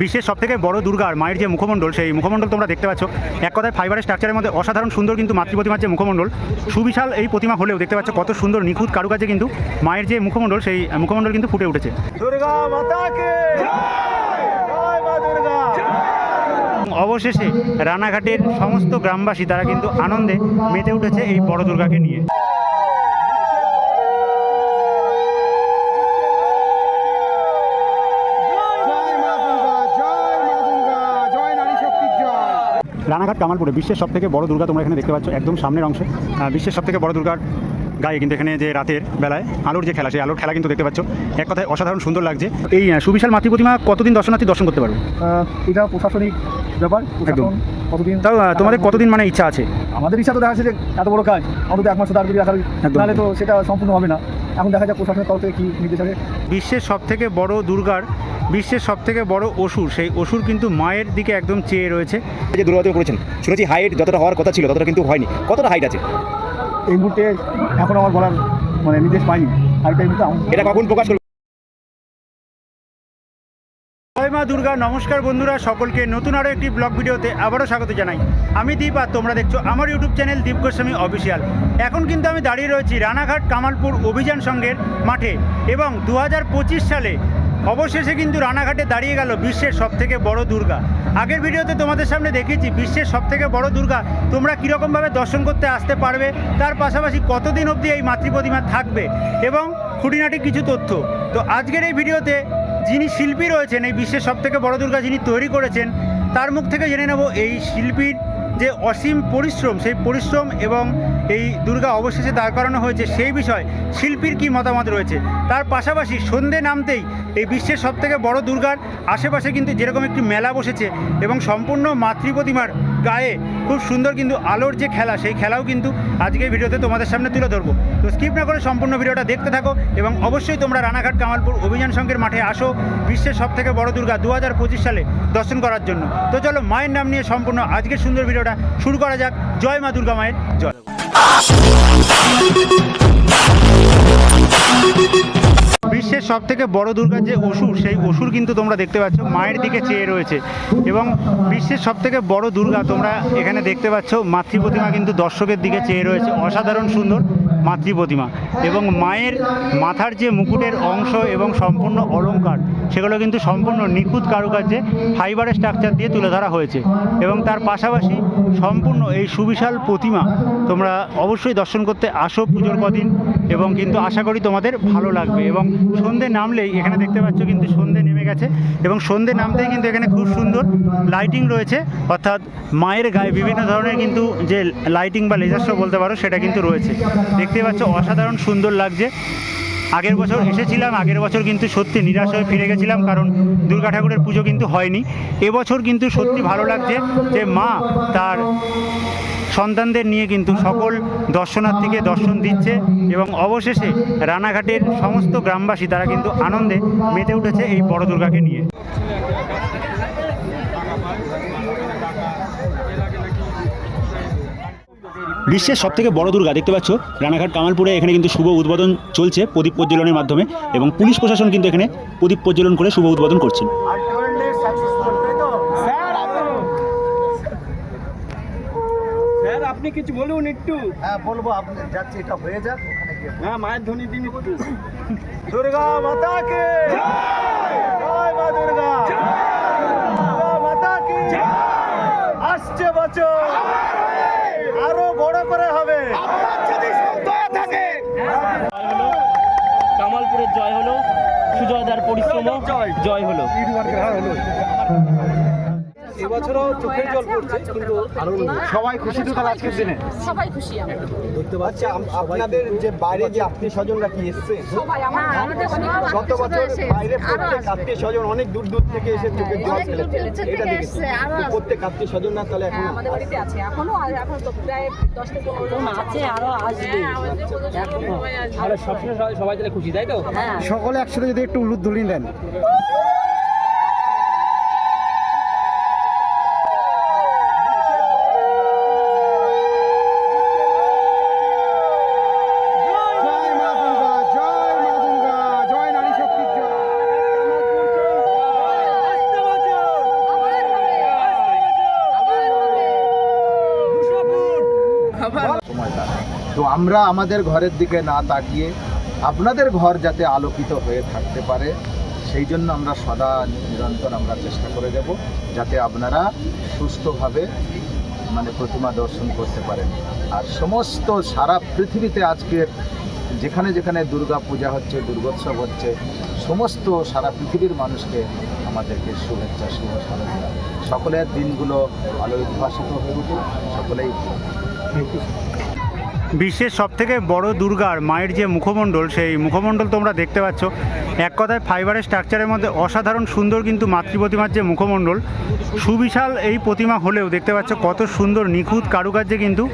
বিশ্বের সব থেকে বড় দুর্গার মায়ের যে মুখমণ্ডল সেই মুখমণ্ডল তোমরা দেখতে পাচ্ছ। এক কথায় ফাইবারের স্ট্রাকচারের মধ্যে অসাধারণ সুন্দর কিন্তু মাতৃপ্রতিমার যে মুখমণ্ডল সুবিশাল এই প্রতিমা হলেও দেখতে পাচ্ছ কত সুন্দর নিখুঁত কারুকাজে কিন্তু মায়ের যে মুখমণ্ডল সেই মুখমণ্ডল কিন্তু ফুটে উঠেছে। দুর্গা! অবশেষে রানাঘাটের সমস্ত গ্রামবাসী তারা কিন্তু আনন্দে মেতে উঠেছে এই বড় দুর্গাকে নিয়ে জয় মা দুর্গা জয় মা দুর্গা জয় নারী শক্তির জয় রানাঘাট কামালপুরে বিশ্বের সব থেকে বড় দুর্গা তোমরা এখানে দেখতে পাচ্ছ একদম সামনের অংশে। বিশ্বের সব থেকে বড় দুর্গার গায়ে কিন্তু এখানে যে রাতের বেলায় আলোর যে খেলা সেই আলোর খেলা কিন্তু দেখতে পাচ্ছ। এক কথায় অসাধারণ সুন্দর লাগছে। এই সুবিশাল মাতৃ প্রতিমা কতদিন দর্শনার্থী দর্শন করতে পারবে? এটা প্রশাসনিক ব্যাপার। একদম। কতদিন তাও তোমাদের কতদিন মানে ইচ্ছা আছে? আমাদের ইচ্ছা তো দেখা যাচ্ছে যে এত বড় কাজ। অন্তত এক মাস করে রাখার। নাহলে তো সেটা সম্পূর্ণ হবে না। এখন দেখা যাক প্রশাসনের তরফ থেকে কী নির্দেশ আছে বিশ্বের সব থেকে বড় দুর্গার বিশ্বের সব থেকে বড় অসুর সেই অসুর কিন্তু মায়ের দিকে একদম চেয়ে রয়েছে। যে দুর্গাবতী করেছেন শুনেছি হাইট যতটা হওয়ার কথা ছিল ততটা কিন্তু হয়নি। কতটা হাইট আছে? এই মুহূর্তে এখন আমার বলার মানে নির্দেশ পাইনি। হাইটটা এটা কিন্তু এটা কখন প্রকাশ করবে? জয় মা দুর্গা, নমস্কার বন্ধুরা, সকলকে নতুন আরও একটি ব্লগ ভিডিওতে আবারও স্বাগত জানাই। আমি দীপ আর তোমরা দেখছ আমার YouTube channel Deep Goswami official. এখন কিন্তু আমি দাঁড়িয়ে রয়েছি রানাঘাট কামালপুর অভিযান সংঘের মাঠে এবং দু হাজার পঁচিশ সালে অবশেষে কিন্তু রানাঘাটে দাঁড়িয়ে গেল বিশ্বের সবথেকে বড় দুর্গা। আগের ভিডিওতে তোমাদের সামনে দেখিয়েছি বিশ্বের সবথেকে বড় দুর্গা। তোমরা কীরকমভাবে দর্শন করতে আসতে পারবে, তার পাশাপাশি কতদিন অবধি এই মাতৃ প্রতিমা থাকবে এবং খুঁটিনাটি কিছু তথ্য। তো আজকের এই ভিডিওতে যিনি শিল্পী রয়েছেন, এই বিশ্বের সবথেকে বড় দুর্গা যিনি তৈরি করেছেন, তার মুখ থেকে জেনে নেব এই শিল্পীর যে অসীম পরিশ্রম, সেই পরিশ্রম এবং এই দুর্গা অবশেষে দাঁড় করানো হয়েছে সেই বিষয় শিল্পীর কি মতামত রয়েছে? তার পাশাপাশি সন্ধে নামতেই এই বিশ্বের সবথেকে বড় দুর্গার আশেপাশে কিন্তু যেরকম একটি মেলা বসেছে এবং সম্পূর্ণ মাতৃ প্রতিমার গায়ে খুব সুন্দর কিন্তু আলোর যে খেলা, সেই খেলাও কিন্তু আজকের ভিডিওতে তোমাদের সামনে তুলে ধরবো। তো স্কিপ না করে সম্পূর্ণ ভিডিওটা দেখতে থাকো এবং অবশ্যই তোমরা রানাঘাট কামালপুর অভিযান সংঘের মাঠে আসো বিশ্বের সব থেকে বড় দুর্গা দু হাজার পঁচিশ সালে দর্শন করার জন্য। তো চলো মায়ের নাম নিয়ে সম্পূর্ণ আজকের সুন্দর ভিডিওটা শুরু করা যাক। জয় মা দুর্গা মায়ের জয়। বিশ্বের সব থেকে বড় দুর্গার যে অসুর, সেই অসুর কিন্তু তোমরা দেখতে পাচ্ছ, মায়ের দিকে চেয়ে রয়েছে। এবং বিশ্বের সব থেকে বড় দুর্গা তোমরা এখানে দেখতে পাচ্ছ মাতৃ প্রতিমা কিন্তু দর্শকের দিকে চেয়ে রয়েছে। অসাধারণ সুন্দর মাতৃ প্রতিমা এবং মায়ের মাথার যে মুকুটের অংশ এবং সম্পূর্ণ অলংকার সেগুলো কিন্তু সম্পূর্ণ নিখুঁত কারুকার্যে ফাইবারের স্ট্রাকচার দিয়ে তুলে ধরা হয়েছে। এবং তার পাশাপাশি সম্পূর্ণ এই সুবিশাল প্রতিমা তোমরা অবশ্যই দর্শন করতে আসো পুজোর কদিন এবং কিন্তু আশা করি তোমাদের ভালো লাগবে। এবং সন্ধে নামলেই, এখানে দেখতে পাচ্ছ কিন্তু সন্ধে নেমে গেছে এবং সন্ধে নামতেই কিন্তু এখানে খুব সুন্দর লাইটিং রয়েছে। অর্থাৎ মায়ের গায়ে বিভিন্ন ধরনের কিন্তু যে লাইটিং বা লেজার শো বলতে পারো, সেটা কিন্তু রয়েছে। দেখতে পাচ্ছ অসাধারণ সুন্দর লাগছে। আগের বছর এসেছিলাম, আগের বছর কিন্তু সত্যি নিরাশ হয়ে ফিরে গেছিলাম, কারণ দুর্গা ঠাকুরের পুজো কিন্তু হয়নি। এবছর কিন্তু সত্যি ভালো লাগছে যে মা তার সন্তানদের নিয়ে কিন্তু সকল দর্শনার্থীকে দর্শন দিচ্ছে এবং অবশেষে রানাঘাটের সমস্ত গ্রামবাসী তারা কিন্তু আনন্দে মেতে উঠেছে এই বড় দুর্গাকে নিয়ে। বিশ্বের সব থেকে বড় দুর্গা দেখতে পাচ্ছ? রানাঘাট কামালপুরে এখানে কিন্তু শুভ উদ্বোধন চলছে প্রদীপ প্রজ্বলনের মাধ্যমে এবং পুলিশ প্রশাসন কিন্তু এখানে প্রদীপ প্রজ্বলন করে শুভ উদ্বোধন করছেন। স্যার আপনি কিছু বলুন একটু। হ্যাঁ বলব আপনি যাচ্ছে এটা হয়ে যাক হ্যাঁ মায়ের ধ্বনি দিন একটু। দুর্গা মাতা কে জয় মা দুর্গা। দুর্গা মাতা কি আসছে বছর। আরও বড় করে হবে। কামালপুরের জয় হলো সুজয়দার পরিশ্রম জয়। হলো। এবছরও চোখের জল পড়ছে কিন্তু সবাই খুশি তো তাহলে আজকের দিনে? সবাই খুশি আমরা। আচ্ছা আপনাদের যে বাইরে যে আত্মীয় স্বজনরা কি এসছে? সবাই আমাদের গত বছর বাইরে প্রত্যেক আত্মীয় স্বজন অনেক দূর দূর থেকে এসে চোখের জল ফেলেছে। এটা দেখেছি। প্রত্যেক আত্মীয় স্বজনরা তাহলে এখন হ্যাঁ আমাদের বাড়িতে আছে এখনও এখন তো প্রায় দশ থেকে পনেরো আছে। আরও আসবে। আর সবসময় সবাই সবাই তাহলে খুশি তাই তো? হ্যাঁ। সকলে একসাথে যদি একটু উলুধ্বনি দেন জয় মা দুর্গা জয় মা দুর্গা জয় নারী শক্তির জয় আসতে বছর তো আমরা আমাদের ঘরের দিকে না তাকিয়ে আপনাদের ঘর যাতে আলোকিত হয়ে থাকতে পারে, সেই জন্য আমরা সদা নিরন্তর আমরা চেষ্টা করে দেব যাতে আপনারা সুস্থভাবে মানে প্রতিমা দর্শন করতে পারেন। আর সমস্ত সারা পৃথিবীতে আজকের যেখানে যেখানে দুর্গা পূজা হচ্ছে, দুর্গোৎসব হচ্ছে, সমস্ত সারা পৃথিবীর মানুষকে আমাদেরকে শুভেচ্ছা শুভ সাধনা সকলের দিনগুলো আলো উদ্ভাসিত হয়ে উঠুক। সকলেই বিশ্বের সবথেকে বড় দুর্গার মায়ের যে মুখমণ্ডল, সেই মুখমণ্ডল তোমরা দেখতে পাচ্ছ। এক কথায় ফাইবারের স্ট্রাকচারের মধ্যে অসাধারণ সুন্দর কিন্তু মাতৃ প্রতিমার যে মুখমণ্ডল, সুবিশাল এই প্রতিমা হলেও দেখতে পাচ্ছ কত সুন্দর নিখুঁত কারুকার্যে কিন্তু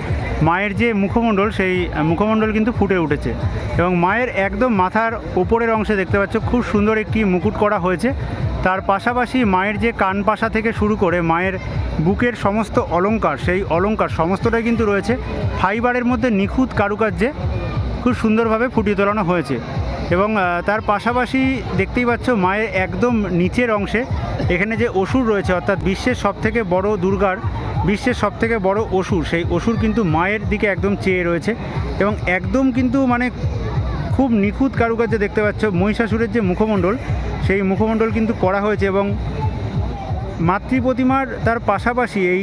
মায়ের যে মুখমণ্ডল, সেই মুখমণ্ডল কিন্তু ফুটে উঠেছে। এবং মায়ের একদম মাথার ওপরের অংশে দেখতে পাচ্ছ, খুব সুন্দর একটি মুকুট করা হয়েছে। তার পাশাপাশি মায়ের যে কান পাশা থেকে শুরু করে মায়ের বুকের সমস্ত অলঙ্কার, সেই অলঙ্কার সমস্তটাই কিন্তু রয়েছে। ফাইবারের মধ্যে নিখুঁত কারুকার্যে খুব সুন্দরভাবে ফুটিয়ে তোলানো হয়েছে। এবং তার পাশাপাশি দেখতেই পাচ্ছ, মায়ের একদম নিচের অংশে এখানে যে অসুর রয়েছে, অর্থাৎ বিশ্বের সবথেকে বড় দুর্গার বিশ্বের সবথেকে বড় অসুর। সেই অসুর কিন্তু মায়ের দিকে একদম চেয়ে রয়েছে এবং একদম কিন্তু মানে খুব নিখুঁত কারুকার্যে দেখতে পাচ্ছ। মহিষাসুরের যে মুখমণ্ডল, সেই মুখমণ্ডল কিন্তু করা হয়েছে এবং মাতৃ প্রতিমার তার পাশাপাশি এই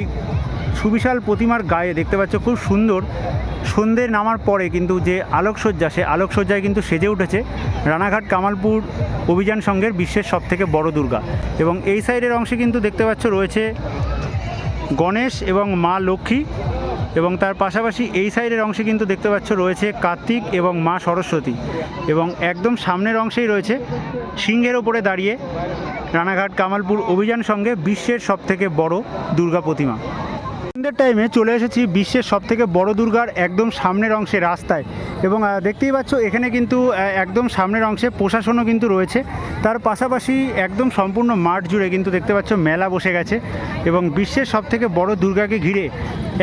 সুবিশাল প্রতিমার গায়ে দেখতে পাচ্ছ, খুব সুন্দর। সন্ধে নামার পরে কিন্তু যে আলোকসজ্জা সে আলোকসজ্জায় কিন্তু সেজে উঠেছে রানাঘাট কামালপুর অভিযান সংঘের বিশ্বের সবথেকে বড় দুর্গা। এবং এই সাইডের অংশে কিন্তু দেখতে পাচ্ছ রয়েছে গণেশ এবং মা লক্ষ্মী এবং তার পাশাপাশি এই সাইডের অংশে কিন্তু দেখতে পাচ্ছ রয়েছে কার্তিক এবং মা সরস্বতী এবং একদম সামনের অংশেই রয়েছে সিংহের ওপরে দাঁড়িয়ে রানাঘাট কামালপুর অভিযান সঙ্গে বিশ্বের সবথেকে বড় দুর্গা প্রতিমা। সন্ধ্যের টাইমে চলে এসেছি বিশ্বের সবথেকে বড় দুর্গার একদম সামনের অংশে রাস্তায়। এবং দেখতেই পাচ্ছ, এখানে কিন্তু একদম সামনের অংশে প্রশাসনও কিন্তু রয়েছে। তার পাশাপাশি একদম সম্পূর্ণ মাঠ জুড়ে কিন্তু দেখতে পাচ্ছ মেলা বসে গেছে। এবং বিশ্বের সবথেকে বড় দুর্গাকে ঘিরে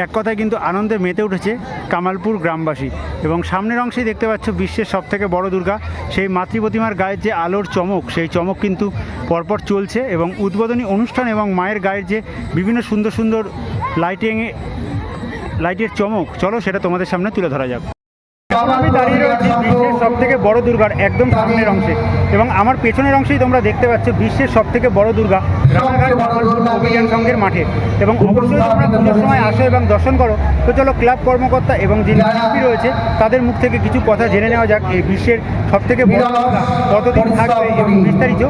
এক কথায় কিন্তু আনন্দে মেতে উঠেছে কামালপুর গ্রামবাসী। এবং সামনের অংশেই দেখতে পাচ্ছ বিশ্বের সবথেকে বড় দুর্গা। সেই মাতৃ প্রতিমার গায়ের যে আলোর চমক, সেই চমক কিন্তু পরপর চলছে। এবং উদ্বোধনী অনুষ্ঠান এবং মায়ের গায়ের যে বিভিন্ন সুন্দর সুন্দর লাইটিংয়ে লাইটের চমক। চলো সেটা তোমাদের সামনে তুলে ধরা যাক। আমি দাঁড়িয়ে রয়েছি বিশ্বের সব থেকে বড় দুর্গার একদম সামনের অংশে। এবং আমার পেছনের অংশেই তোমরা দেখতে পাচ্ছ বিশ্বের সব থেকে বড় দুর্গা। রানাঘাট অভিযান সংঘের মাঠে। এবং অবশ্যই তোমরা পুজোর সময় আসো এবং দর্শন করো। তো চলো ক্লাব কর্মকর্তা এবং যিনি শিল্পী রয়েছে তাদের মুখ থেকে কিছু কথা জেনে নেওয়া যাক। এই বিশ্বের সব থেকে বড় কতদিন থাকবে এবং বিস্তারিত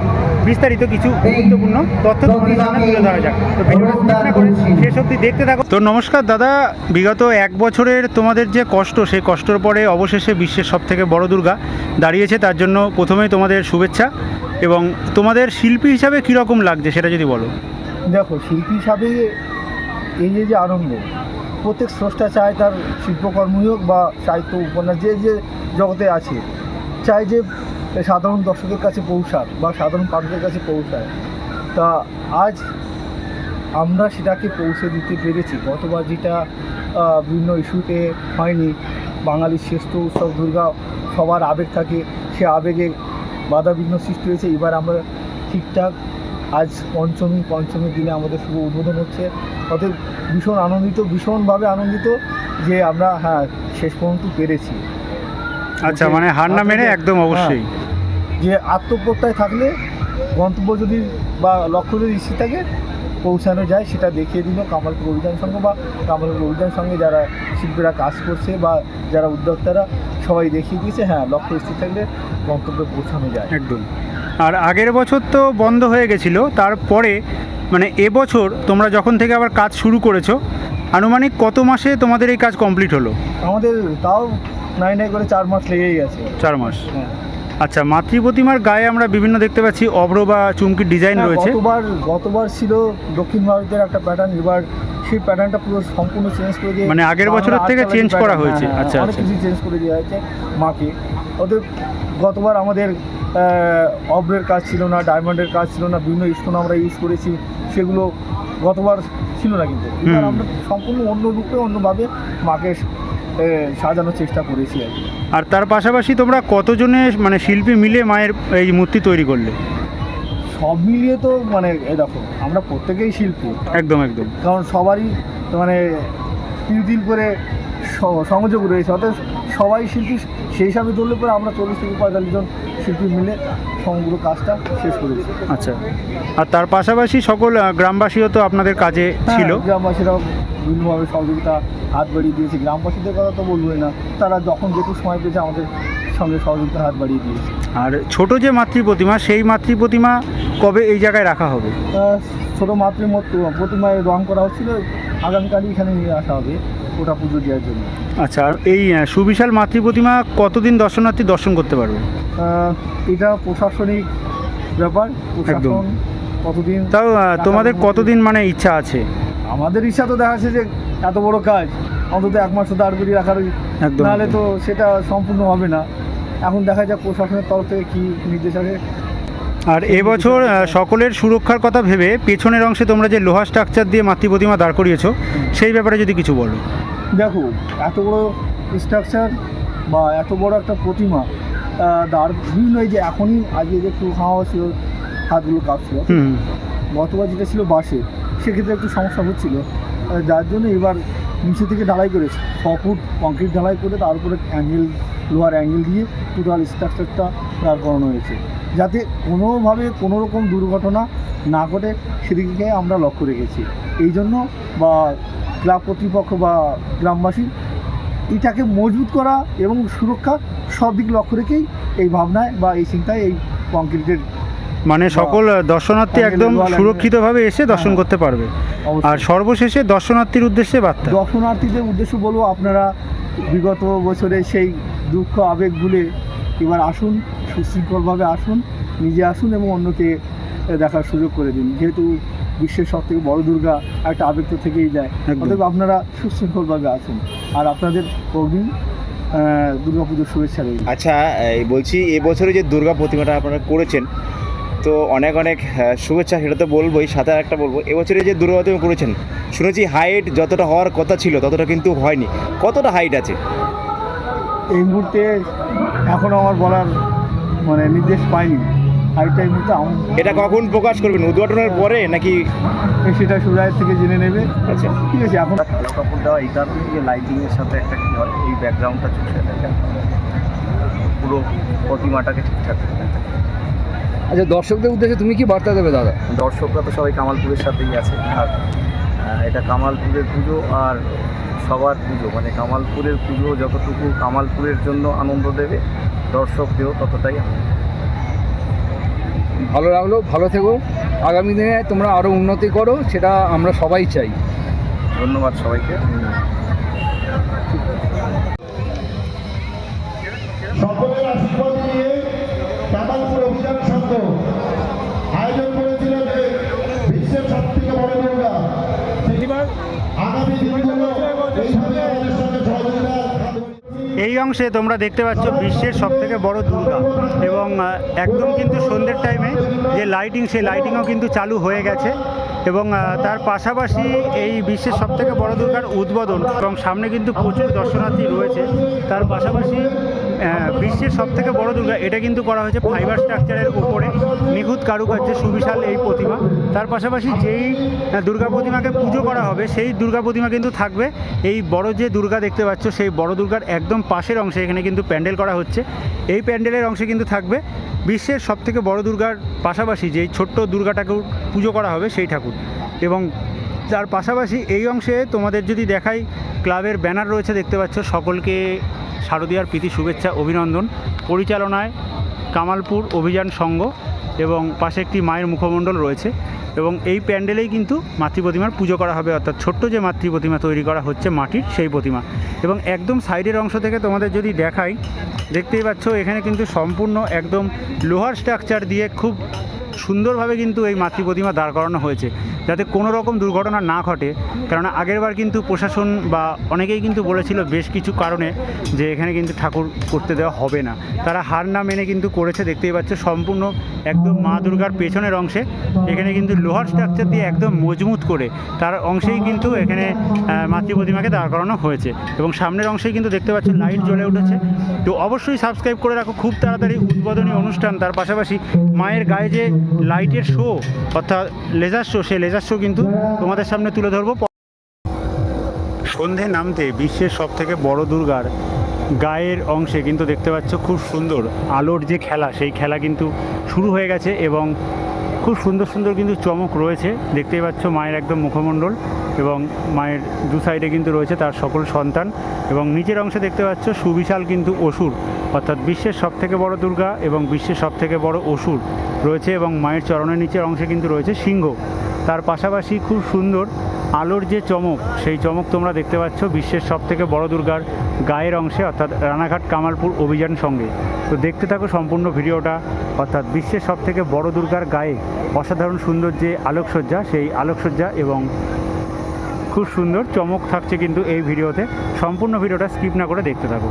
বিস্তারিত কিছু গুরুত্বপূর্ণ তথ্য তোমাদের সামনে তুলে ধরা যাক। তো ভিডিওটা করে শেষ অবধি দেখতে থাকো। তো নমস্কার দাদা। বিগত এক বছরের তোমাদের যে কষ্ট সেই কষ্টর পরে অবশেষে বিশ্বের সব থেকে বড় দুর্গা দাঁড়িয়েছে। তার জন্য প্রথমেই তোমাদের শুভেচ্ছা এবং তোমাদের শিল্পী হিসাবে কীরকম লাগছে সেটা যদি বলো। দেখো, শিল্পী হিসাবে এই যে যে আনন্দ, প্রত্যেক স্রষ্টা চায় তার শিল্পকর্মই হোক বা সাহিত্য উপন্যাস, যে যে জগতে আছে, চায় যে সাধারণ দর্শকের কাছে পৌঁছাক বা সাধারণ পাঠকের কাছে পৌঁছায় তা আজ আমরা সেটাকে পৌঁছে দিতে পেরেছি। গতবার যেটা বিভিন্ন ইস্যুতে হয়নি, বাঙালির শ্রেষ্ঠ উৎসব দুর্গা সবার আবেগ থাকে, সে আবেগে বাধা বিঘ্ন সৃষ্টি হয়েছে, এবার আমরা ঠিকঠাক আজ পঞ্চমী পঞ্চমীর দিনে আমাদের শুভ উদ্বোধন হচ্ছে। অতএব ভীষণ আনন্দিত ভীষণভাবে আনন্দিত যে আমরা হ্যাঁ শেষ পর্যন্ত পেরেছি। আচ্ছা মানে হার না মেনে একদম অবশ্যই। যে আত্মপ্রত্যয় থাকলে গন্তব্য যদি বা লক্ষ্য যদি স্থির থাকে পৌঁছানো যায় সেটা দেখিয়ে দিল কামালপুর অভিযান সংঘ বা কামালপুর অভিযান সঙ্গে যারা শিল্পীরা কাজ করছে বা যারা উদ্যোক্তারা সবাই দেখিয়ে দিয়েছে হ্যাঁ লক্ষ্য স্থির থাকলে গন্তব্যে পৌঁছানো যায়। একদম। আর আগের বছর তো বন্ধ হয়ে গেছিল তারপরে মানে এবছর তোমরা যখন থেকে আবার কাজ শুরু করেছ আনুমানিক কত মাসে তোমাদের এই কাজ কমপ্লিট হলো? আমাদের তাও নাই নাই করে চার মাস লেগেই গেছে। চার মাস। হ্যাঁ। আচ্ছা মাতৃ প্রতিমার গায়ে আমরা বিভিন্ন দেখতে পাচ্ছি অভ্র বা চুমকির ডিজাইন হ্যাঁ, রয়েছে গতবার গতবার ছিল দক্ষিণ ভারতের একটা প্যাটার্ন এবার সেই প্যাটার্নটা পুরো সম্পূর্ণ চেঞ্জ করে দিয়ে মানে আগের বছরের থেকে চেঞ্জ করা হয়েছে। হ্যাঁ, হ্যাঁ, আচ্ছা, অনেক আচ্ছা। কিছু চেঞ্জ করে দেওয়া হয়েছে মাকে ওদের গতবার আমাদের অব্রের কাজ ছিল না ডায়মন্ডের কাজ ছিল না বিভিন্ন স্টোন আমরা ইউজ করেছি সেগুলো গতবার ছিল না কিন্তু আমরা সম্পূর্ণ অন্য রূপে অন্যভাবে মাকে সাজানোর চেষ্টা করেছি আর আর তার পাশাপাশি তোমরা কতজনে মানে শিল্পী মিলে মায়ের এই মূর্তি তৈরি করলে? সব মিলিয়ে তো মানে এ দেখো আমরা প্রত্যেকেই শিল্পী। একদম একদম। কারণ সবারই মানে তিল তিল করে সংযোগ রয়েছে অর্থাৎ সবাই শিল্পী সেই হিসাবে ধরলে পরে আমরা চল্লিশ থেকে পঁয়তাল্লিশ জন শিল্পী মিলে সমগ্র কাজটা শেষ করেছি। আচ্ছা। আর তার পাশাপাশি সকল গ্রামবাসীও তো আপনাদের কাজে ছিল। হ্যাঁ, গ্রামবাসীরাও বিভিন্নভাবে সহযোগিতা হাত বাড়িয়ে দিয়েছে। গ্রামবাসীদের কথা তো বলবোই না। তারা যখন যেটুকু সময় পেয়েছে আমাদের সঙ্গে সহযোগিতা হাত বাড়িয়ে দিয়েছে। আর ছোট যে মাতৃ প্রতিমা সেই মাতৃ প্রতিমা কবে এই জায়গায় রাখা হবে? ছোটো মাতৃ প্রতিমায় রং করা হচ্ছিল। আগামীকালই এখানে নিয়ে আসা হবে। ওটা পুজো দেওয়ার জন্য। আচ্ছা আর এই সুবিশাল মাতৃ প্রতিমা কতদিন দর্শনার্থী দর্শন করতে পারবে? এটা প্রশাসনিক ব্যাপার প্রশাসন কতদিন তাও তোমাদের কতদিন মানে ইচ্ছা আছে? আমাদের ইচ্ছা তো দেখা যাচ্ছে যে এত বড় কাজ অন্তত এক মাস তো দাঁড় করিয়ে রাখার একদম। নাহলে তো সেটা সম্পূর্ণ হবে না। এখন দেখা যাক প্রশাসনের তরফ থেকে কী নির্দেশ আছে আর এবছর সকলের সুরক্ষার কথা ভেবে পেছনের অংশে তোমরা যে লোহা স্ট্রাকচার দিয়ে মাতৃ প্রতিমা দাঁড় করিয়েছো সেই ব্যাপারে যদি কিছু বলো। দেখো এত বড় স্ট্রাকচার বা এত বড় একটা প্রতিমা দাঁড় বিভিন্ন এই যে এখনই আজকে যে একটু হাওয়া ছিল হাতগুলো কাঁপছিল। গতবার যেটা ছিল বাসে সেক্ষেত্রে একটু সমস্যা হচ্ছিল। যার জন্য এবার নিচে থেকে ঢালাই করে ছ ফুট কংক্রিট ঢালাই করে তার উপরে অ্যাঙ্গেল লোহার অ্যাঙ্গেল দিয়ে টোটাল স্ট্রাকচারটা দাঁড় করানো হয়েছে। যাতে কোনোভাবে কোনো রকম দুর্ঘটনা না ঘটে সেদিকে আমরা লক্ষ্য রেখেছি এই জন্য বা ক্লাব কর্তৃপক্ষ বা গ্রামবাসী এটাকে মজবুত করা এবং সুরক্ষা সব দিক লক্ষ্য রেখেই এই ভাবনায় বা এই চিন্তায় এই কংক্রিটের মানে সকল দর্শনার্থী একদম সুরক্ষিতভাবে এসে দর্শন হ্যাঁ। করতে পারবে অবশ্যই। আর সর্বশেষে দর্শনার্থীর উদ্দেশ্যে বার্তা দর্শনার্থীদের উদ্দেশ্য বলব আপনারা বিগত বছরে সেই দুঃখ আবেগ ভুলে এবার আসুন সুশৃঙ্খলভাবে আসুন নিজে আসুন এবং অন্যকে দেখার সুযোগ করে দিন। যেহেতু বিশ্বের সব থেকে বড় দুর্গা একটা আবেগ তো থেকেই যায়। অতএব আপনারা সুশৃঙ্খলভাবে আসুন। আর আপনাদের অগ্রিম দুর্গা পুজোর শুভেচ্ছা রইল। আচ্ছা এই বলছি এবছরে যে দুর্গা প্রতিমাটা আপনারা করেছেন তো অনেক অনেক শুভেচ্ছা সেটা তো বলবোই সাথে আর একটা বলব এবছরে যে দুর্গা প্রতিমা করেছেন শুনেছি হাইট যতটা হওয়ার কথা ছিল ততটা কিন্তু হয়নি। কতটা হাইট আছে? এই মুহূর্তে এখনও আমার বলার মানে নির্দেশ পাইনি। এই মুহূর্তে এটা কখন প্রকাশ করবেন? উদ্ঘাটনের পরে নাকি? সেটা সুরায়ের থেকে জেনে নেবে। আচ্ছা। ঠিক আছে এখন কালো কাপড় দেওয়া এই কারণে যে লাইটিংয়ের সাথে একটা কী হয় এই ব্যাকগ্রাউন্ডটা চুষে দেখেন পুরো প্রতিমাটাকে ঠিকঠাক করে আচ্ছা দর্শকদের উদ্দেশ্যে তুমি কি বার্তা দেবে দাদা? দর্শকরা তো সবাই কামালপুরের সাথেই আছে। আর এটা কামালপুরের পুজো আর সবার পুজো মানে কামালপুরের পুজো যতটুকু কামালপুরের জন্য আনন্দ দেবে দর্শকদেরও ততটাই আনন্দ। ভালো লাগল ভালো থেকো। আগামী দিনে তোমরা আরও উন্নতি করো সেটা আমরা সবাই চাই। ধন্যবাদ সবাইকে। অংশে তোমরা দেখতে পাচ্ছ বিশ্বের সব থেকে বড় দুর্গা। এবং একদম কিন্তু সন্ধ্যের টাইমে যে লাইটিং সেই লাইটিংও কিন্তু চালু হয়ে গেছে। এবং তার পাশাপাশি এই বিশ্বের সব থেকে বড় দুর্গার উদ্বোধন এবং সামনে কিন্তু প্রচুর দর্শনার্থী রয়েছে। তার পাশাপাশি বিশ্বের সব থেকে বড় দুর্গা, এটা কিন্তু করা হয়েছে ফাইবার স্ট্রাকচারের উপরে। নিখুঁত কারুকার্যে সুবিশাল এই প্রতিমা। তার পাশাপাশি যেই দুর্গা প্রতিমাকে পুজো করা হবে, সেই দুর্গা প্রতিমা কিন্তু থাকবে। এই বড় যে দুর্গা দেখতে পাচ্ছ, সেই বড় দুর্গার একদম পাশের অংশে এখানে কিন্তু প্যান্ডেল করা হচ্ছে। এই প্যান্ডেলের অংশে কিন্তু থাকবে বিশ্বের সব থেকে বড় দুর্গার পাশাপাশি যেই ছোট্ট দুর্গা ঠাকুর পুজো করা হবে সেই ঠাকুর। এবং তার পাশাপাশি এই অংশে তোমাদের যদি দেখাই, ক্লাবের ব্যানার রয়েছে দেখতে পাচ্ছ, সকলকে শারদীয়ার প্রীতি শুভেচ্ছা, অভিনন্দন। পরিচালনায় কামালপুর অভিযান সংঘ। এবং পাশে একটি মায়ের মুখমণ্ডল রয়েছে এবং এই প্যান্ডেলেই কিন্তু মাতৃ প্রতিমার পুজো করা হবে। অর্থাৎ ছোট্ট যে মাতৃ প্রতিমা তৈরি করা হচ্ছে মাটির, সেই প্রতিমা। এবং একদম সাইডের অংশ থেকে তোমাদের যদি দেখাই, দেখতেই পাচ্ছ এখানে কিন্তু সম্পূর্ণ একদম লোহার স্ট্রাকচার দিয়ে খুব সুন্দরভাবে কিন্তু এই মাতৃ প্রতিমা দাঁড় করানো হয়েছে, যাতে কোনো রকম দুর্ঘটনা না ঘটে। কেননা আগেরবার কিন্তু প্রশাসন বা অনেকেই কিন্তু বলেছিল বেশ কিছু কারণে যে এখানে কিন্তু ঠাকুর করতে দেওয়া হবে না। তারা হার না মেনে কিন্তু করেছে, দেখতেই পাচ্ছ সম্পূর্ণ একদম মা দুর্গার পেছনের অংশে। এখানে কিন্তু লোহার স্ট্রাকচার দিয়ে একদম মজবুত করে তার অংশেই কিন্তু এখানে মাতৃ প্রতিমাকে দাঁড় করানো হয়েছে। এবং সামনের অংশেই কিন্তু দেখতে পাচ্ছ লাইট জ্বলে উঠেছে। তো অবশ্যই সাবস্ক্রাইব করে রাখো, খুব তাড়াতাড়ি উদ্বোধনী অনুষ্ঠান। তার পাশাপাশি মায়ের গায়ে যে লাইটের শো অর্থাৎ লেজার শো সেই লেজার শো কিন্তু তোমাদের সামনে তুলে ধরবো। সন্ধে নামতে বিশ্বের সব থেকে বড় দুর্গার গায়ের অংশে কিন্তু দেখতে পাচ্ছ খুব সুন্দর আলোর যে খেলা, সেই খেলা কিন্তু শুরু হয়ে গেছে এবং খুব সুন্দর সুন্দর কিন্তু চমক রয়েছে। দেখতেই পাচ্ছ মায়ের একদম মুখমণ্ডল এবং মায়ের দু সাইডে কিন্তু রয়েছে তার সকল সন্তান এবং নিচের অংশে দেখতে পাচ্ছ সুবিশাল কিন্তু অসুর। অর্থাৎ বিশ্বের সবথেকে বড় দুর্গা এবং বিশ্বের সবথেকে বড় অসুর রয়েছে এবং মায়ের চরণের নিচের অংশে কিন্তু রয়েছে সিংহ। তার পাশাপাশি খুব সুন্দর আলোর যে চমক, সেই চমক তোমরা দেখতে পাচ্ছ বিশ্বের সবথেকে বড় দুর্গার গায়ের অংশে, অর্থাৎ রানাঘাট কামালপুর অভিযান সঙ্গে। তো দেখতে থাকো সম্পূর্ণ ভিডিওটা, অর্থাৎ বিশ্বের সবথেকে বড় দুর্গার গায়ে অসাধারণ সুন্দর যে আলোকসজ্জা, সেই আলোকসজ্জা এবং খুব সুন্দর চমক থাকছে কিন্তু এই ভিডিওতে। সম্পূর্ণ ভিডিওটা স্কিপ না করে দেখতে থাকো।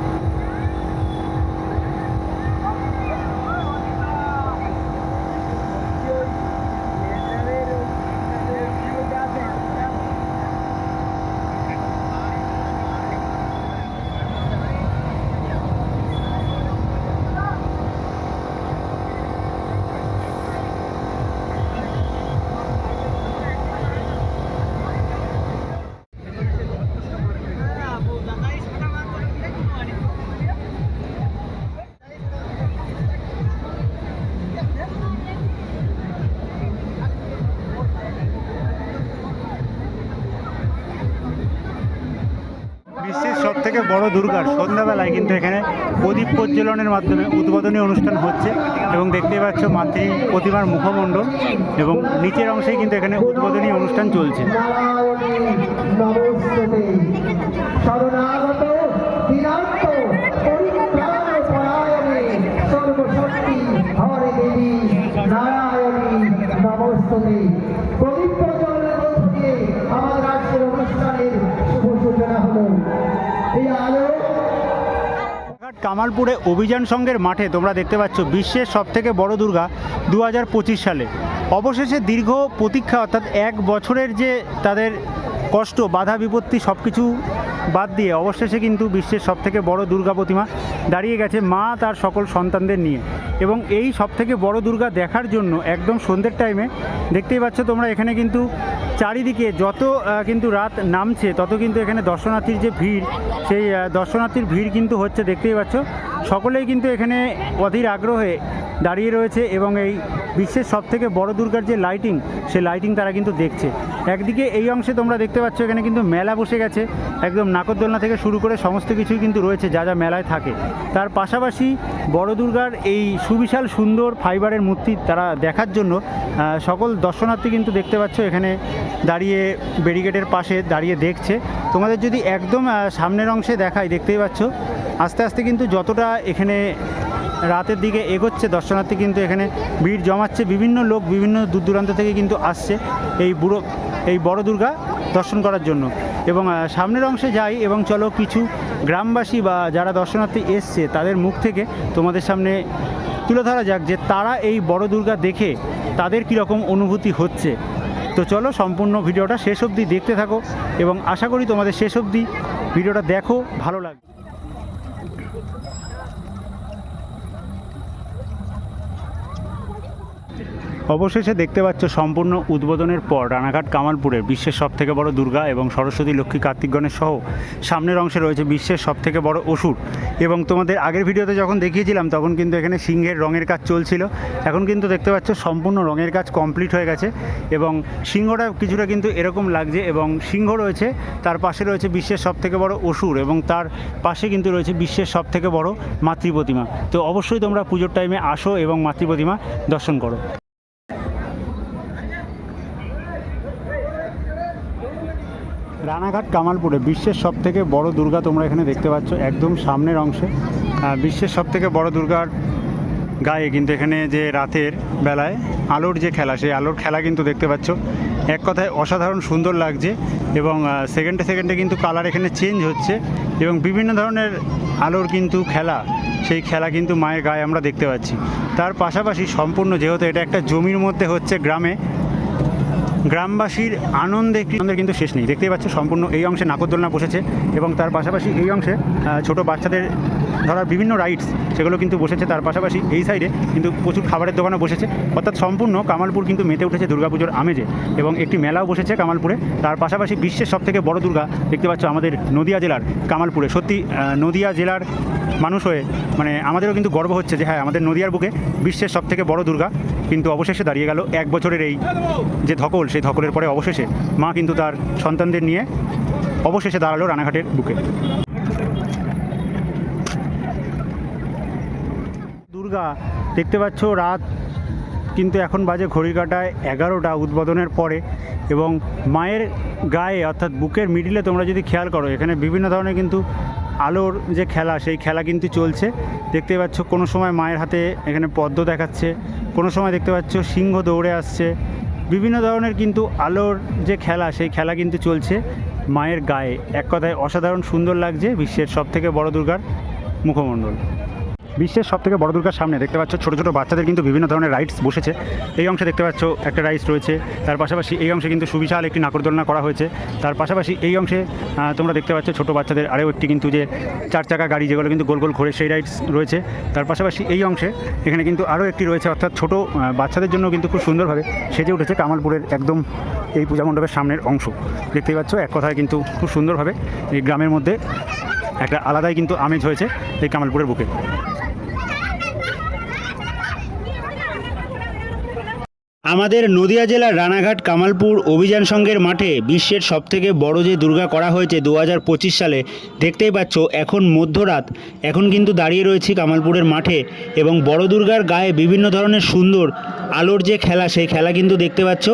থেকে বড় দুর্গার সন্ধ্যাবেলায় কিন্তু এখানে প্রদীপ প্রজ্বলনের মাধ্যমে উদ্বোধনী অনুষ্ঠান হচ্ছে এবং দেখতে পাচ্ছ মাতৃ প্রতিমার মুখমণ্ডল এবং নিচের অংশেই কিন্তু এখানে উদ্বোধনী অনুষ্ঠান চলছে। কামালপুরে অভিযান সংঘের মাঠে তোমরা দেখতে পাচ্ছ বিশ্বের সবথেকে বড় দুর্গা দু হাজার পঁচিশ সালে। অবশেষে দীর্ঘ প্রতীক্ষা, অর্থাৎ এক বছরের যে তাদের কষ্ট, বাধা, বিপত্তি সব কিছু বাদ দিয়ে অবশেষে কিন্তু বিশ্বের সবথেকে বড় দুর্গা প্রতিমা দাঁড়িয়ে গেছে মা তার সকল সন্তানদের নিয়ে। এবং এই সবথেকে বড় দুর্গা দেখার জন্য একদম সন্ধ্যের টাইমে দেখতেই পাচ্ছ তোমরা এখানে কিন্তু চারিদিকে যত কিন্তু রাত নামছে, তত কিন্তু এখানে দর্শনার্থীর যে ভিড়, সেই দর্শনার্থীর ভিড় কিন্তু হচ্ছে দেখতেই পাচ্ছ। সকলেই কিন্তু এখানে অধীর আগ্রহে দাঁড়িয়ে রয়েছে এবং এই বিশ্বের সবথেকে বড় দুর্গার যে লাইটিং সে লাইটিং তারা কিন্তু দেখছে। একদিকে এই অংশে তোমরা দেখতে পাচ্ছ এখানে কিন্তু মেলা বসে গেছে। একদম নাকরদোলনা থেকে শুরু করে সমস্ত কিছুই কিন্তু রয়েছে, যা যা মেলায় থাকে। তার পাশাপাশি বড় দুর্গার এই সুবিশাল সুন্দর ফাইবারের মূর্তি তারা দেখার জন্য সকল দর্শনার্থী কিন্তু দেখতে পাচ্ছ এখানে দাঁড়িয়ে ব্যারিকেডের পাশে দাঁড়িয়ে দেখছে। তোমাদের যদি একদম সামনের অংশে দেখাই, দেখতেই পাচ্ছ। আস্তে আস্তে কিন্তু যতটা এখানে রাতের দিকে এগোচ্ছে। দর্শনার্থী কিন্তু এখানে ভিড় জমাচ্ছে। বিভিন্ন লোক বিভিন্ন দূর দূরান্ত থেকে কিন্তু আসছে এই বুড়ো, এই বড় দুর্গা দর্শন করার জন্য। এবং সামনের অংশে যাই এবং চলো কিছু গ্রামবাসী বা যারা দর্শনার্থী এসছে তাদের মুখ থেকে তোমাদের সামনে তুলে ধরা যাক যে তারা এই বড় দুর্গা দেখে তাদের কীরকম অনুভূতি হচ্ছে। তো চলো সম্পূর্ণ ভিডিওটা শেষ অবধি দেখতে থাকো এবং আশা করি তোমাদের শেষ অবধি ভিডিওটা দেখো, ভালো লাগবে। অবশেষে দেখতে পাচ্ছ সম্পূর্ণ উদ্বোধনের পর রানাঘাট কামালপুরের বিশ্বের সবথেকে বড় দুর্গা এবং সরস্বতী লক্ষ্মী কার্তিক গণেশ সহ সামনের অংশে রয়েছে বিশ্বের সবথেকে বড় অসুর। এবং তোমাদের আগের ভিডিওতে যখন দেখিয়েছিলাম, তখন কিন্তু এখানে সিংহের রঙের কাজ চলছিল। এখন কিন্তু দেখতে পাচ্ছ সম্পূর্ণ রঙের কাজ কমপ্লিট হয়ে গেছে এবং সিংহটা কিছুটা কিন্তু এরকম লাগছে এবং সিংহ রয়েছে, তার পাশে রয়েছে বিশ্বের সবথেকে বড় অসুর এবং তার পাশে কিন্তু রয়েছে বিশ্বের সবথেকে বড় মাতৃ প্রতিমা তো অবশ্যই তোমরা পুজোর টাইমে আসো এবং মাতৃ প্রতিমা দর্শন করো। রানাঘাট কামালপুরে বিশ্বের সব থেকে বড় দুর্গা তোমরা এখানে দেখতে পাচ্ছ, একদম সামনের অংশে। বিশ্বের সবথেকে বড় দুর্গার গায়ে কিন্তু এখানে যে রাতের বেলায় আলোর যে খেলা, সেই আলোর খেলা কিন্তু দেখতে পাচ্ছ। এক কথায় অসাধারণ সুন্দর লাগছে এবং সেকেন্ডে সেকেন্ডে কিন্তু কালার এখানে চেঞ্জ হচ্ছে এবং বিভিন্ন ধরনের আলোর কিন্তু খেলা, সেই খেলা কিন্তু মায়ের গায়ে আমরা দেখতে পাচ্ছি। তার পাশাপাশি সম্পূর্ণ যেহেতু এটা একটা জমির মধ্যে হচ্ছে গ্রামে গ্রামবাসীর আনন্দে আনন্দের কিন্তু শেষ নেই। দেখতেই পাচ্ছ, সম্পূর্ণ এই অংশে নাকরদোলনা বসেছে এবং তার পাশাপাশি এই অংশে ছোট বাচ্চাদের ধরার বিভিন্ন রাইডস সেগুলো কিন্তু বসেছে। তার পাশাপাশি এই সাইডে কিন্তু প্রচুর খাবারের দোকানও বসেছে। অর্থাৎ সম্পূর্ণ কামালপুর কিন্তু মেতে উঠেছে দুর্গাপুজোর আমেজে এবং একটি মেলাও বসেছে কামালপুরে। তার পাশাপাশি বিশ্বের সবথেকে বড় দুর্গা, দেখতে পাচ্ছ আমাদের নদিয়া জেলার কামালপুরে। সত্যি নদিয়া জেলার মানুষ হয়ে মানে আমাদেরও কিন্তু গর্ব হচ্ছে যে হ্যাঁ আমাদের নদিয়ার বুকে বিশ্বের সবথেকে বড় দুর্গা। কিন্তু অবশেষে দাঁড়িয়ে গেল এক বছরের এই যে ধকল, সেই ধকলের পরে অবশেষে মা কিন্তু তার সন্তানদের নিয়ে অবশেষে দাঁড়াল রানাঘাটের বুকে। দুর্গা, দেখতে পাচ্ছ রাত কিন্তু এখন বাজে ঘড়ির কাটায় এগারোটা উদ্বোধনের পরে এবং মায়ের গায়ে অর্থাৎ বুকের মিডিলে তোমরা যদি খেয়াল করো, এখানে বিভিন্ন ধরনের কিন্তু আলোর যে খেলা, সেই খেলা কিন্তু চলছে। দেখতে পাচ্ছ কোনো সময় মায়ের হাতে এখানে পদ্ম দেখাচ্ছে, কোনো সময় দেখতে পাচ্ছ সিংহ দৌড়ে আসছে। বিভিন্ন ধরনের কিন্তু আলোর যে খেলা, সেই খেলা কিন্তু চলছে মায়ের গায়ে। এক কথায় অসাধারণ সুন্দর লাগছে বিশ্বের সবথেকে বড় দুর্গার মুখমণ্ডল। বিশ্বের সব থেকে বড় দুর্গার সামনে দেখতে পাচ্ছ ছোটো ছোটো বাচ্চাদের কিন্তু বিভিন্ন ধরনের রাইডস বসেছে। এই অংশে দেখতে পাচ্ছ একটা রাইডস রয়েছে, তার পাশাপাশি এই অংশে কিন্তু সুবিশাল একটি নাকরদোলনা করা হয়েছে। তার পাশাপাশি এই অংশে তোমরা দেখতে পাচ্ছ ছোটো বাচ্চাদের আরও একটি কিন্তু যে চার চাকা গাড়ি যেগুলো কিন্তু গোল গোল ঘোরে সেই রাইডস রয়েছে। তার পাশাপাশি এই অংশে এখানে কিন্তু আরও একটি রয়েছে, অর্থাৎ ছোটো বাচ্চাদের জন্য কিন্তু খুব সুন্দরভাবে সেজে উঠেছে কামালপুরের একদম এই পূজা মণ্ডপের সামনের অংশ। দেখতেই পাচ্ছ এক কথায় কিন্তু খুব সুন্দরভাবে এই গ্রামের মধ্যে একটা আলাদাই কিন্তু আমেজ হয়েছে এই কামালপুরের বুকে। আমাদের নদিয়া জেলার রানাঘাট কামালপুর অভিযান সংঘের মাঠে বিশ্বের সবথেকে বড় যে দুর্গা করা হয়েছে দু হাজার পঁচিশ সালে, দেখতেই পাচ্ছ এখন মধ্যরাত। এখন কিন্তু দাঁড়িয়ে রয়েছি কামালপুরের মাঠে এবং বড় দুর্গার গায়ে বিভিন্ন ধরনের সুন্দর আলোর যে খেলা, সেই খেলা কিন্তু দেখতে পাচ্ছ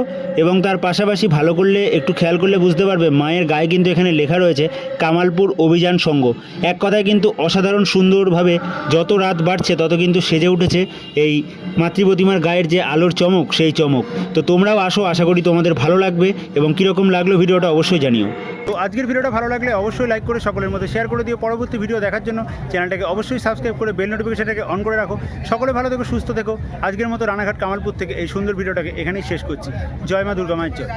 এবং তার পাশাপাশি ভালো করলে, একটু খেয়াল করলে বুঝতে পারবে মায়ের গায়ে কিন্তু এখানে লেখা রয়েছে কামালপুর অভিযান সংঘ। এক কথায় কিন্তু অসাধারণ সুন্দরভাবে যত রাত বাড়ছে তত কিন্তু সেজে উঠেছে এই মাতৃপ্রতিমার গায়ের যে আলোর চমক, সেই চমক। তো তোমরাও আসো, আশা করি তোমাদের ভালো লাগবে এবং কীরকম লাগল ভিডিওটা অবশ্যই জানিও। তো আজকের ভিডিওটা ভালো লাগলে অবশ্যই লাইক করে সকলের মধ্যে শেয়ার করে দিও। পরবর্তী ভিডিও দেখার জন্য চ্যানেলটাকে অবশ্যই সাবস্ক্রাইব করে বেল নোটিফিকেশনটাকে অন করে রাখো। সকলে ভালো থেকো, সুস্থ থেকো। আজকের মতো রানাঘাট কামালপুর থেকে এই সুন্দর ভিডিওটাকে এখানেই শেষ করছি। জয় মা দুর্গা মায়ের জয়।